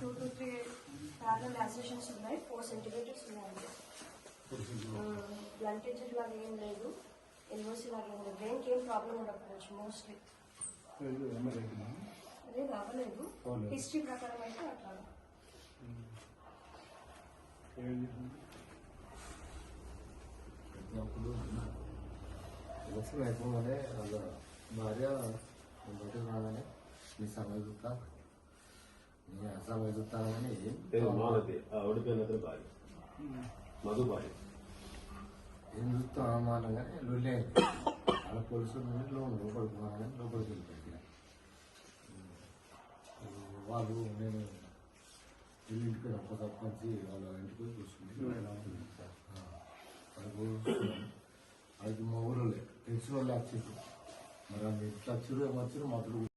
Two to three parallel associations ఉన్నాయి four centimeters ఉన్నాయి బ్లంటేజెడ్ లాగా ఏం లేదు. ఎల్ఓసి లాగా ఏం లేదు బ్రెయిన్కి ఏం ప్రాబ్లం ఉండకపోవచ్చు మోస్ట్లీ అదే కావలేదు హిస్టరీ ప్రకారం అయితే అట్లా. అప్పుడు వ్యవసాయం అయిపోగానే వాళ్ళ భార్య బయటకు రాగానే మీ సమయం చూస్తా. మీ అసమయం చూస్తానని పేరు మాలతి ఆ ఓడిపోయిన అతని భార్య. మధు భార్య. ఏం చూస్తా కానీ లొల్లే వాళ్ళ పోలీసులు లోన్ లోపలికి పోగానే లోపలికి వెళ్ళిపోయి వాళ్ళు నేను ఇంటికి ఒక సర్పంచి వాళ్ళ ఇంటికి పోయి అది మా ఊళ్ళో తెలిసిన వాళ్ళు వచ్చారు మరి వాళ్ళు ఎట్లా వచ్చారు ఏమొచ్చారు మాత్రం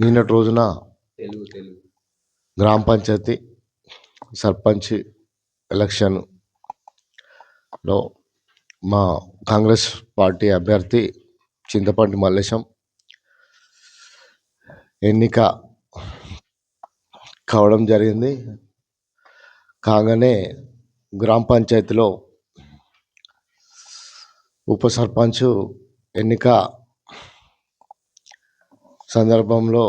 నిన్నటి రోజున తెలుగు తెలుగు. గ్రామ పంచాయతీ సర్పంచ్ ఎలక్షన్లో మా కాంగ్రెస్ పార్టీ అభ్యర్థి చింతపండి మల్లేశం ఎన్నిక కావడం జరిగింది. కాగానే గ్రామ పంచాయతీలో ఉప సర్పంచ్ ఎన్నిక సందర్భంలో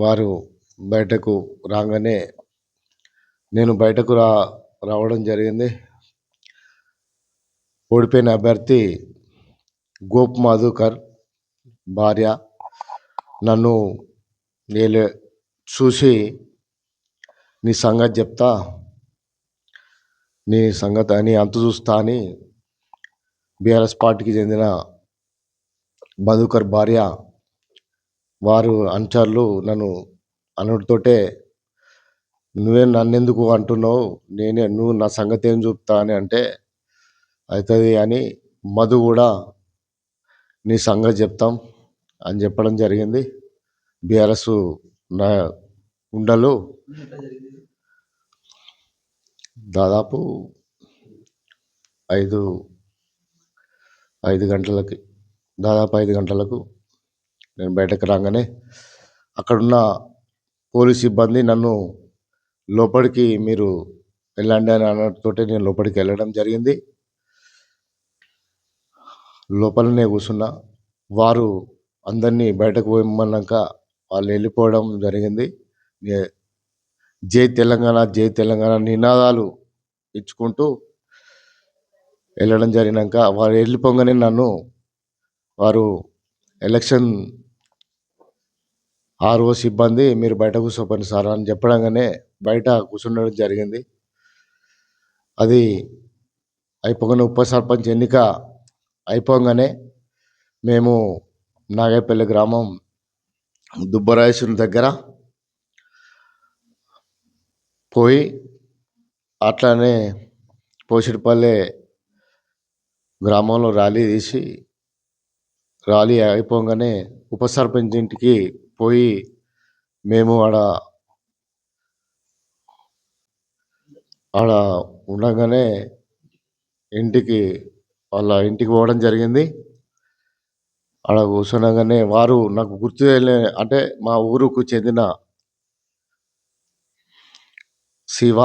వారు బయటకు రాగానే నేను బయటకు రా రావడం జరిగింది. ఓడిపోయిన అభ్యర్థి గోప్ మధుకర్ భార్య నన్ను నేను చూసి నీ సంగతి చెప్తా నీ సంగతి అని అంత చూస్తా అని బీఆర్ఎస్ పార్టీకి చెందిన మధుకర్ భార్య వారు అనుచరులు నన్ను అనుడితోటే నువ్వే నన్నెందుకు అంటున్నావు? నేనే నువ్వు నా సంగతి ఏం చూపుతా అని అంటే అవుతుంది అని మధు కూడా నీ సంగతి చెప్తాం అని చెప్పడం జరిగింది. బీఆర్ఎస్ నా ఉండలు దాదాపు ఐదు ఐదు గంటలకి దాదాపు ఐదు గంటలకు నేను బయటకు రాగానే అక్కడున్న పోలీస్ సిబ్బంది నన్ను లోపలికి మీరు వెళ్ళండి అని అనడంతో నేను లోపలికి వెళ్ళడం జరిగింది. లోపలనే కూర్చున్నా. వారు అందరినీ బయటకు పోయమన్నాక వాళ్ళు వెళ్ళిపోవడం జరిగింది. జై తెలంగాణ జై తెలంగాణ నినాదాలు ఇచ్చుకుంటూ వెళ్ళడం జరిగినాక వారు వెళ్ళిపోగానే నన్ను వారు ఎలక్షన్ ఆర్ఓ సిబ్బంది మీరు బయట కూర్చోపండి సార్ అని చెప్పడంగానే బయట కూర్చుండడం జరిగింది. అది అయిపోగానే ఉప సర్పంచ్ ఎన్నిక అయిపోగానే మేము నాగేపల్లి గ్రామం దుబ్బరాయసుని దగ్గర పోయి అట్లానే పోసిడిపల్లె గ్రామంలో ర్యాలీ తీసి ర్యాలీ అయిపోగానే ఉప సర్పంచ్ ఇంటికి పోయి మేము ఆడ ఆడ ఉండగానే ఇంటికి వాళ్ళ ఇంటికి పోవడం జరిగింది. ఆడ కూర్చునగానే వారు నాకు గుర్తు అంటే మా ఊరుకు చెందిన శివ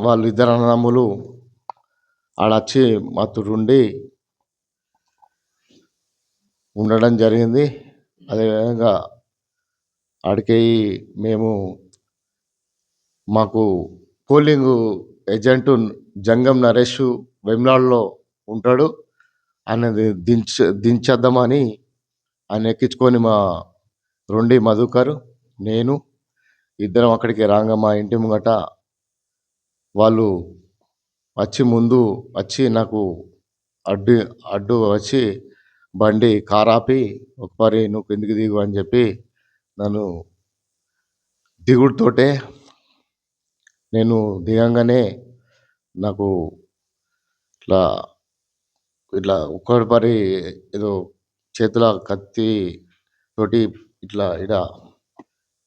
వాళ్ళు ఇద్దరు అన్నదమ్ములు ఆడొచ్చి ఉండి ఉండడం జరిగింది. అదేవిధంగా ఆడికి మేము మాకు పోలింగ్ ఏజెంటు జంగం నరేష్ వెమ్లాడ్లో ఉంటాడు. అనేది దించ దించేద్దామని ఆయన ఎక్కించుకొని మా రెండి మధుకర్ నేను ఇద్దరం అక్కడికి రాగా మా ఇంటి ముంగట వాళ్ళు వచ్చి ముందు వచ్చి నాకు అడ్డు అడ్డు వచ్చి బండి కారాపి పరి నువ్వు కిందికి దిగు అని చెప్పి నన్ను దిగుడుతోటే నేను దిగంగానే నాకు ఇట్లా ఇట్లా ఒక్కడి పరి ఏదో చేతుల కత్తి తోటి ఇట్లా ఇడ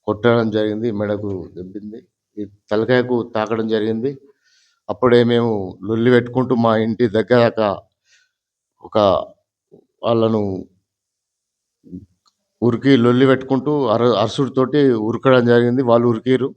కొట్టడం జరిగింది మెడకు దెబ్బింది ఈ తలకాయకు తాకడం జరిగింది. అప్పుడే మేము లొల్లి పెట్టుకుంటూ మా ఇంటి దగ్గర ఒక వాళ్ళను ఉరికి లొల్లి పెట్టుకుంటూ అర అరుసుడితోటి ఉరకడం జరిగింది. వాళ్ళు ఉరికిరు